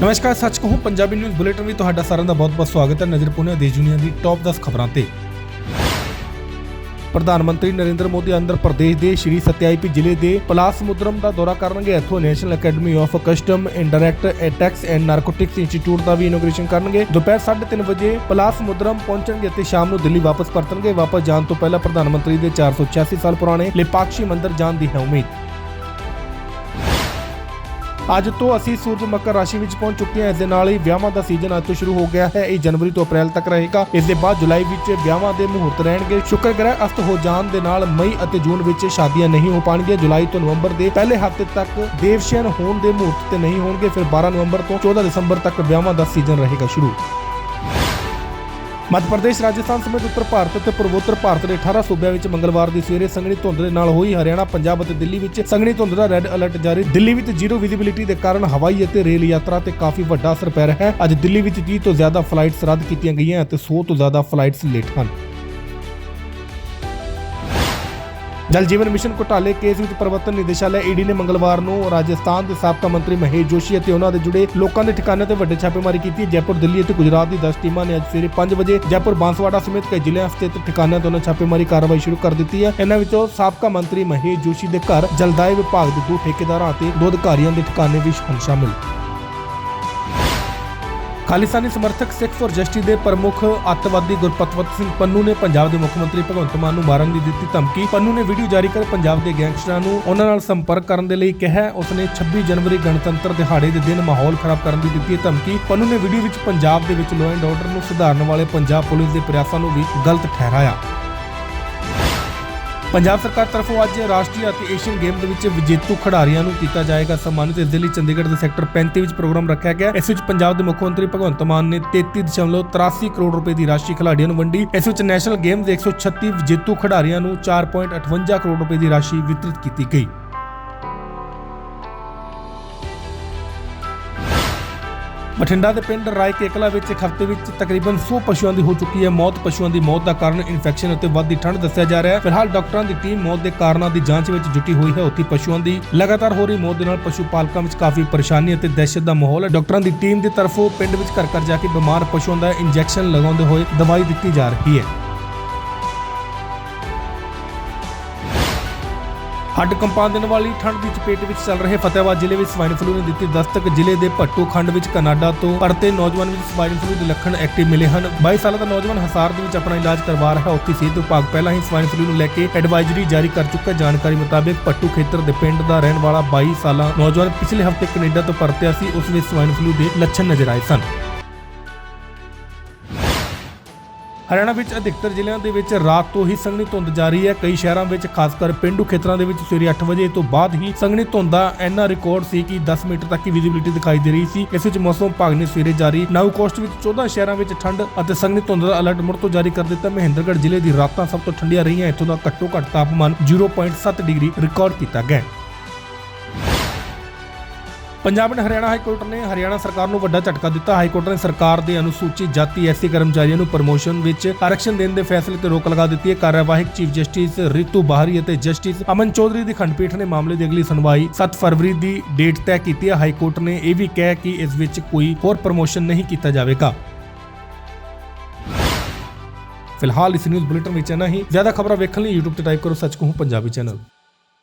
ਨਮਸਕਾਰ, ਸੱਚ ਕਹੂੰ, ਪੰਜਾਬੀ ਨਿਊਜ਼ ਬੁਲੇਟਿਨ ਵਿੱਚ ਤੁਹਾਡਾ ਸਾਰਿਆਂ ਦਾ ਬਹੁਤ-ਬਹੁਤ ਸਵਾਗਤ ਹੈ ਨਜ਼ਰ ਪੁਣੇ ਦੇਸ਼ ਦੁਨੀਆ ਦੀ ਟੌਪ 10 ਖਬਰਾਂ ਤੇ। ਪ੍ਰਧਾਨ ਮੰਤਰੀ ਨਰਿੰਦਰ ਮੋਦੀ ਆਂਧਰ ਪ੍ਰਦੇਸ਼ ਦੇ ਸ਼੍ਰੀ ਸਤਿਆਈਪੀ ਜ਼ਿਲ੍ਹੇ ਦੇ ਪਲਾਸ ਸਮੁੰਦਰਮ ਦਾ ਦੌਰਾ ਕਰਨਗੇ। ਇੱਥੋਂ National Academy of Custom Indirect Taxes and Narcotics Institute ਦਾ ਵੀ ਇਨੋਗ੍ਰੇਸ਼ਨ ਕਰਨਗੇ। ਦੁਪਹਿਰ 3:30 ਵਜੇ ਪਲਾਸ ਸਮੁੰਦਰਮ ਪਹੁੰਚਣਗੇ ਅਤੇ ਸ਼ਾਮ ਨੂੰ ਦਿੱਲੀ ਵਾਪਸ ਪਰਤਣਗੇ। ਵਾਪਸ ਜਾਣ ਤੋਂ ਪਹਿਲਾਂ ਪ੍ਰਧਾਨ ਮੰਤਰੀ ਦੇ 486 ਸਾਲ ਪੁਰਾਣੇ ਲਿਪਾਕਸ਼ੀ ਮੰਦਿਰ ਜਾਣ ਦੀ ਹੈ ਉਮੀਦ। ਅੱਜ ਤੋਂ ਅਸੀਂ ਸੂਰਜ ਮਕਰ ਰਾਸ਼ੀ ਵਿੱਚ ਪਹੁੰਚ ਚੁੱਕੇ ਹਾਂ। ਇਸ ਦੇ ਨਾਲ ਹੀ ਵਿਆਹਾਂ ਦਾ ਸੀਜ਼ਨ ਅੱਜ ਤੋਂ ਸ਼ੁਰੂ ਹੋ ਗਿਆ ਹੈ। ਇਹ ਜਨਵਰੀ ਤੋਂ ਅਪ੍ਰੈਲ ਤੱਕ ਰਹੇਗਾ। ਇਸ ਦੇ ਬਾਅਦ ਜੁਲਾਈ ਵਿੱਚ ਵਿਆਹਾਂ ਦੇ ਮੁਹੂਰਤ ਰਹਿਣਗੇ। ਸ਼ੁਕਰ ਗ੍ਰਹਿ ਅਸਤ ਹੋ ਜਾਣ ਦੇ ਨਾਲ ਮਈ ਅਤੇ ਜੂਨ ਵਿੱਚ ਸ਼ਾਦੀਆਂ ਨਹੀਂ ਹੋ ਪਾਣਗੀਆਂ। ਜੁਲਾਈ ਤੋਂ ਨਵੰਬਰ ਦੇ ਪਹਿਲੇ ਹਫ਼ਤੇ ਤੱਕ ਦੇਵਸ਼ਯਨ ਹੋਣ ਦੇ ਮਹੂਰਤ ਤੇ ਨਹੀਂ ਹੋਣਗੇ। ਫਿਰ 12 ਨਵੰਬਰ ਤੋਂ 14 ਦਸੰਬਰ ਤੱਕ ਵਿਆਹਾਂ ਦਾ ਸੀਜ਼ਨ ਰਹੇਗਾ ਸ਼ੁਰੂ। ਮੱਧ ਪ੍ਰਦੇਸ਼, ਰਾਜਸਥਾਨ ਸਮੇਤ ਉੱਤਰ ਭਾਰਤ ਅਤੇ ਪੂਰਵੋਤਰ ਭਾਰਤ ਦੇ 18 ਸੂਬਿਆਂ ਵਿੱਚ ਮੰਗਲਵਾਰ ਦੀ ਸਵੇਰੇ ਸੰਘਣੀ ਧੁੰਦ ਦੇ ਨਾਲ ਹੋਈ ਹਰਿਆਣਾ, ਪੰਜਾਬ ਅਤੇ ਦਿੱਲੀ ਵਿੱਚ ਸੰਘਣੀ ਧੁੰਦ ਦਾ ਰੈੱਡ ਅਲਰਟ ਜਾਰੀ। ਦਿੱਲੀ ਵਿੱਚ ਜ਼ੀਰੋ ਵਿਜ਼ਿਬਿਲਿਟੀ ਦੇ ਕਾਰਨ ਹਵਾਈ ਅਤੇ ਰੇਲ ਯਾਤਰਾ ਤੇ ਕਾਫੀ ਵੱਡਾ ਅਸਰ ਪੈ ਰਿਹਾ ਹੈ। ਅੱਜ ਦਿੱਲੀ ਵਿੱਚ 30 ਤੋਂ ਜ਼ਿਆਦਾ ਫਲਾਈਟਸ ਰੱਦ ਕੀਤੀਆਂ ਗਈਆਂ ਅਤੇ 100 ਤੋਂ ਜ਼ਿਆਦਾ ਫਲਾਈਟਸ ਲੇਟ ਹਨ। ਜਲ ਜੀਵਨ ਮਿਸ਼ਨ ਘੁਟਾਲੇ ਕੇਸ ਵਿੱਚ ਪ੍ਰਵਰਤਨ ਨਿਦੇਸ਼ਾਲय ਈਡੀ ਨੇ ਮੰਗਲਵਾਰ ਨੂੰ ਰਾਜਸਥਾਨ ਦੇ ਸਾਬਕਾ ਮੰਤਰੀ ਮਹੇਸ਼ ਜੋਸ਼ੀ ਅਤੇ ਉਹਨਾਂ ਦੇ ਜੁੜੇ ਲੋਕਾਂ ਦੇ ਠਿਕਾਣਿਆਂ ਤੇ ਵੱਡੇ ਛਾਪੇਮਾਰੀ ਕੀਤੀ ਜੈਪੁਰ, ਦਿੱਲੀ ਅਤੇ ਗੁਜਰਾਤ ਦੀ 10 ਟੀਮਾਂ ਨੇ ਅੱਜ ਸਵੇਰੇ 5 ਵਜੇ ਜੈਪੁਰ, ਬਾਂਸਵਾੜਾ ਸਮੇਤ ਕਈ ਜ਼ਿਲ੍ਹਿਆਂ ਸਥਿਤ ਠਿਕਾਣਿਆਂ ਤੋਂ ਉਹਨਾਂ ਛਾਪੇਮਾਰੀ ਕਾਰਵਾਈ ਸ਼ੁਰੂ ਕਰ ਦਿੱਤੀ ਹੈ। ਇਹਨਾਂ ਵਿੱਚੋਂ ਸਾਬਕਾ ਮੰਤਰੀ ਮਹੇਸ਼ ਜੋਸ਼ੀ ਦੇ ਘਰ, ਜਲਦਾਈ ਵਿਭਾਗ ਦੇ ਦੋ ਠੇਕੇਦਾਰਾਂ ਅਤੇ ਦੋ ਅਧਿਕਾਰੀਆਂ ਦੇ ਠਿਕਾਣੇ ਵੀ ਸ਼ਾਮਿਲ। ਖਾਲਿਸਤਾਨੀ ਸਮਰਥਕ ਸਿੱਖ ਫॉर ਜਸਟਿਸ ਦੇ ਪ੍ਰਮੁੱਖ ਅੱਤਵਾਦੀ ਗੁਰਪਤਵਤ ਸਿੰਘ ਪੰਨੂ ਨੇ ਪੰਜਾਬ ਦੇ ਮੁੱਖ ਮੰਤਰੀ ਭਗਵੰਤ ਮਾਨ ਨੂੰ ਮਾਰਨ ਦੀ ਦਿੱਤੀ ਧਮਕੀ। ਪੰਨੂ ਨੇ ਵੀਡੀਓ ਜਾਰੀ ਕਰ ਪੰਜਾਬ ਦੇ ਗੈਂਗਸਟਰਾਂ ਨੂੰ ਉਹਨਾਂ ਨਾਲ ਸੰਪਰਕ ਕਰਨ ਦੇ ਲਈ ਕਿਹਾ। ਉਸਨੇ 26 ਜਨਵਰੀ ਗਣਤੰਤਰ ਦਿਹਾੜੇ ਦੇ ਦਿਨ ਮਾਹੌਲ ਖਰਾਬ ਕਰਨ ਦੀ ਦਿੱਤੀ ਧਮਕੀ। ਪੰਨੂ ਨੇ ਵੀਡੀਓ ਵਿੱਚ ਪੰਜਾਬ ਦੇ ਵਿੱਚ ਲਾਅ ਐਂਡ ਆਰਡਰ ਨੂੰ ਸੁਧਾਰਨ ਵਾਲੇ ਪੰਜਾਬ ਪੁਲਿਸ ਦੇ ਪ੍ਰਯਾਸਾਂ ਨੂੰ ਵੀ ਗਲਤ ਠਹਿਰਾਇਆ। ਪੰਜਾਬ ਸਰਕਾਰ ਤਰਫੋਂ ਅੱਜ ਰਾਸ਼ਟਰੀ ਅਤੇ ਏਸ਼ੀਅਨ ਗੇਮ ਦੇ ਵਿੱਚ ਵਿਜੇਤੂ ਖਿਡਾਰੀਆਂ ਨੂੰ ਕੀਤਾ ਜਾਏਗਾ ਸਨਮਾਨਿਤ। ਇਸ ਦੇ ਲਈ ਚੰਡੀਗੜ੍ਹ ਦੇ ਸੈਕਟਰ 35 ਵਿੱਚ ਪ੍ਰੋਗਰਾਮ ਰੱਖਿਆ ਗਿਆ। ਇਸ ਵਿੱਚ ਪੰਜਾਬ ਦੇ ਮੁੱਖ ਮੰਤਰੀ ਭਗਵੰਤ ਮਾਨ ਨੇ 33.83 ਕਰੋੜ ਰੁਪਏ ਦੀ ਰਾਸ਼ੀ ਖਿਡਾਰੀਆਂ ਨੂੰ ਵੰਡੀ। ਇਸ ਵਿੱਚ ਨੈਸ਼ਨਲ ਗੇਮਸ ਦੇ 136 ਵਿਜੇਤੂ ਖਿਡਾਰੀਆਂ ਨੂੰ 4.58 ਕਰੋੜ ਰੁਪਏ ਦੀ ਰਾਸ਼ੀ ਵਿਤਰਿਤ ਕੀਤੀ ਗਈ। ਬਠਿੰਡਾ ਦੇ ਪਿੰਡ ਰਾਏ ਕੇਕਲਾ ਵਿੱਚ ਇੱਕ ਹਫ਼ਤੇ ਵਿੱਚ ਤਕਰੀਬਨ 100 ਪਸ਼ੂਆਂ ਦੀ ਹੋ ਚੁੱਕੀ ਹੈ ਮੌਤ। ਪਸ਼ੂਆਂ ਦੀ ਮੌਤ ਦਾ ਕਾਰਨ ਇਨਫੈਕਸ਼ਨ ਅਤੇ ਵੱਧਦੀ ਠੰਡ ਦੱਸਿਆ ਜਾ ਰਿਹਾ ਹੈ। ਫਿਲਹਾਲ ਡਾਕਟਰਾਂ ਦੀ ਟੀਮ ਮੌਤ ਦੇ ਕਾਰਨਾਂ ਦੀ ਜਾਂਚ ਵਿੱਚ ਜੁਟੀ ਹੋਈ ਹੈ। ਉੱਥੇ ਪਸ਼ੂਆਂ ਦੀ ਲਗਾਤਾਰ ਹੋ ਰਹੀ ਮੌਤ ਦੇ ਨਾਲ ਪਸ਼ੂ ਪਾਲਕਾਂ ਵਿੱਚ ਕਾਫੀ ਪਰੇਸ਼ਾਨੀ ਅਤੇ ਦਹਿਸ਼ਤ ਦਾ ਮਾਹੌਲ ਹੈ। ਡਾਕਟਰਾਂ ਦੀ ਟੀਮ ਦੀ ਤਰਫੋਂ ਪਿੰਡ ਵਿੱਚ ਘਰ ਘਰ ਜਾ ਕੇ ਬਿਮਾਰ ਪਸ਼ੂਆਂ ਦਾ ਇੰਜੈਕਸ਼ਨ ਲਗਾਉਂਦੇ ਹੋਏ ਦਵਾਈ ਦਿੱਤੀ ਜਾ ਰਹੀ ਹੈ। ਹੱਡ ਕੰਪਾਂ ਦੇਣ ਵਾਲੀ ਠੰਡ ਦੀ ਚਪੇਟ ਵਿੱਚ ਚੱਲ ਰਹੇ ਫਤਿਆਬਾਦ ਜ਼ਿਲ੍ਹੇ ਵਿੱਚ ਸਵਾਈਨ ਫਲੂ ਨੇ ਦਿੱਤੀ ਦਸਤਕ। ਜ਼ਿਲ੍ਹੇ ਦੇ ਭੱਟੂ ਖੰਡ ਵਿੱਚ ਕਨਾਡਾ ਤੋਂ ਪਰਤੇ ਨੌਜਵਾਨ ਵਿੱਚ ਸਵਾਈਨ ਫਲੂ ਦੇ ਲੱਛਣ ਐਕਟਿਵ ਮਿਲੇ ਹਨ। 22 ਸਾਲਾਂ ਦਾ ਨੌਜਵਾਨ ਹਸਾਰ ਦੇ ਵਿੱਚ ਆਪਣਾ ਇਲਾਜ ਕਰਵਾ ਰਿਹਾ, ਉੱਥੇ ਸਿਹਤ ਵਿਭਾਗ ਪਹਿਲਾਂ ਹੀ ਸਵਾਈਨ ਫਲੂ ਨੂੰ ਲੈ ਕੇ ਐਡਵਾਈਜ਼ਰੀ ਜਾਰੀ ਕਰ ਚੁੱਕਾ ਜਾਣਕਾਰੀ ਮੁਤਾਬਕ ਭੱਟੂ ਖੇਤਰ ਦੇ ਪਿੰਡ ਦਾ ਰਹਿਣ ਵਾਲਾ 22 ਸਾਲਾਂ ਨੌਜਵਾਨ ਪਿਛਲੇ ਹਫ਼ਤੇ ਕੈਨੇਡਾ ਤੋਂ ਪਰਤਿਆ ਸੀ, ਉਸ ਵਿੱਚ ਸਵਾਈਨ ਫਲੂ ਦੇ ਲੱਛਣ ਨਜ਼ਰ ਆਏ ਸਨ। ਹਰਿਆਣਾ ਵਿੱਚ ਅਧਿਕਤਰ ਜ਼ਿਲ੍ਹਿਆਂ ਦੇ ਵਿੱਚ ਰਾਤ ਤੋਂ ਹੀ ਸੰਘਣੀ ਧੁੰਦ ਜਾਰੀ ਹੈ। ਕਈ ਸ਼ਹਿਰਾਂ ਵਿੱਚ ਖਾਸ ਕਰ ਪਿੰਡੂ ਖੇਤਰਾਂ ਦੇ ਵਿੱਚ ਸਵੇਰੇ 8 ਵਜੇ ਤੋਂ ਬਾਅਦ ਹੀ ਸੰਘਣੀ ਧੁੰਦ ਦਾ ਇੰਨਾ ਰਿਕਾਰਡ ਸੀ ਕਿ 10 ਮੀਟਰ ਤੱਕ ਦੀ ਵਿਜ਼ਿਬਿਲਿਟੀ ਦਿਖਾਈ ਦੇ ਰਹੀ ਸੀ। ਇਸ ਵਿੱਚ ਮੌਸਮ ਵਿਭਾਗ ਨੇ ਸਵੇਰੇ ਜਾਰੀ ਨਾਊ ਕੋਸਟ ਵਿੱਚ 14 ਸ਼ਹਿਰਾਂ ਵਿੱਚ ਠੰਡ ਅਤੇ ਸੰਘਣੀ ਧੁੰਦ ਦਾ ਅਲਰਟ ਮੁੜ ਤੋਂ ਜਾਰੀ ਕਰ ਦਿੱਤਾ। ਮਹਿੰਦਰਗੜ੍ਹ ਜ਼ਿਲ੍ਹੇ ਦੀ ਰਾਤਾਂ ਸਭ ਤੋਂ ਠੰਡੀਆਂ ਰਹੀਆਂ। ਇੱਥੋਂ ਦਾ ਘੱਟੋ ਘੱਟ ਤਾਪਮਾਨ 0.7 ਡਿਗਰੀ ਰਿਕਾਰਡ ਕੀਤਾ ਗਿਆ ਪੰਜਾਬ ਅਤੇ ਹਰਿਆਣਾ ਹਾਈ ਕੋਰਟ ਨੇ ਹਰਿਆਣਾ ਸਰਕਾਰ ਨੂੰ ਵੱਡਾ ਝਟਕਾ ਦਿੱਤਾ। ਹਾਈ ਕੋਰਟ ਨੇ ਸਰਕਾਰ ਦੇ ਅਨੁਸੂਚਿਤ ਜਾਤੀ, ਐਸਸੀ ਕਰਮਚਾਰੀਆਂ ਨੂੰ ਪ੍ਰਮੋਸ਼ਨ ਵਿੱਚ ਆਰਕਸ਼ਣ ਦੇਣ ਦੇ ਫੈਸਲੇ ਤੇ ਰੋਕ ਲਗਾ ਦਿੱਤੀ ਹੈ। ਕਾਰਵਾਈ ਚੀਫ ਜਸਟਿਸ ਰਿਤੂ ਬਾਹਰੀ ਅਤੇ ਜਸਟਿਸ ਅਮਨ ਚੌਧਰੀ ਦੀ ਖੰਡਪੀਠ ਨੇ ਮਾਮਲੇ ਦੀ ਅਗਲੀ ਸੁਣਵਾਈ 7 ਫਰਵਰੀ ਦੀ ਡੇਟ ਤੈਅ ਕੀਤੀ ਹੈ। ਹਾਈ ਕੋਰਟ ਨੇ ਇਹ ਵੀ ਕਿਹਾ ਕਿ ਇਸ ਵਿੱਚ ਕੋਈ ਹੋਰ ਪ੍ਰਮੋਸ਼ਨ ਨਹੀਂ ਕੀਤਾ ਜਾਵੇਗਾ। ਫਿਲਹਾਲ ਇਸ ਨਿਊਜ਼ ਬੁਲੇਟਿਨ ਵਿੱਚ ਇੰਨਾ ਹੀ। ਜ਼ਿਆਦਾ ਖਬਰਾਂ ਵੇਖਣ ਲਈ YouTube ਤੇ ਟਾਈਪ ਕਰੋ ਸੱਚ ਕਹੂੰ ਪੰਜਾਬੀ ਚੈਨਲ।